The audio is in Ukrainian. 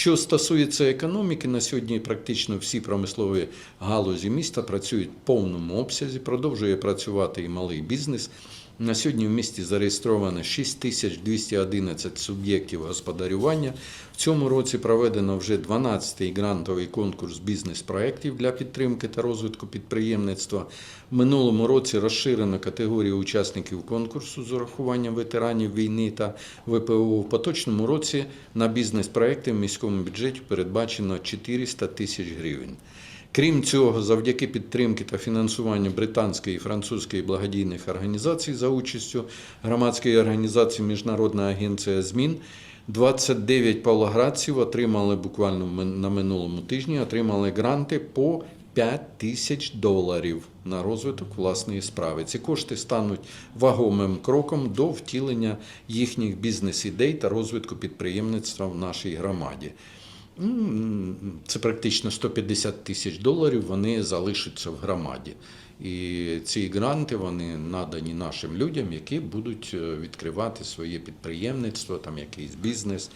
Що стосується економіки, на сьогодні практично всі промислові галузі міста працюють в повному обсязі, продовжує працювати і малий бізнес. На сьогодні в місті зареєстровано 6211 суб'єктів господарювання. В цьому році проведено вже 12-й грантовий конкурс бізнес-проєктів для підтримки та розвитку підприємництва. В минулому році розширено категорію учасників конкурсу з урахуванням ветеранів війни та ВПО. В поточному році на бізнес-проєкти в міському бюджеті передбачено 400 тисяч гривень. Крім цього, завдяки підтримки та фінансуванню британської і французької благодійних організацій за участю громадської організації Міжнародна агенція змін. 29 павлоградців отримали буквально на минулому тижні отримали гранти по 5 тисяч доларів на розвиток власної справи. Ці кошти стануть вагомим кроком до втілення їхніх бізнес-ідей та розвитку підприємництва в нашій громаді. Це практично 150 тисяч доларів. Вони залишаться в громаді. І ці гранти вони надані нашим людям, які будуть е, відкривати своє підприємництво, там якийсь бізнес.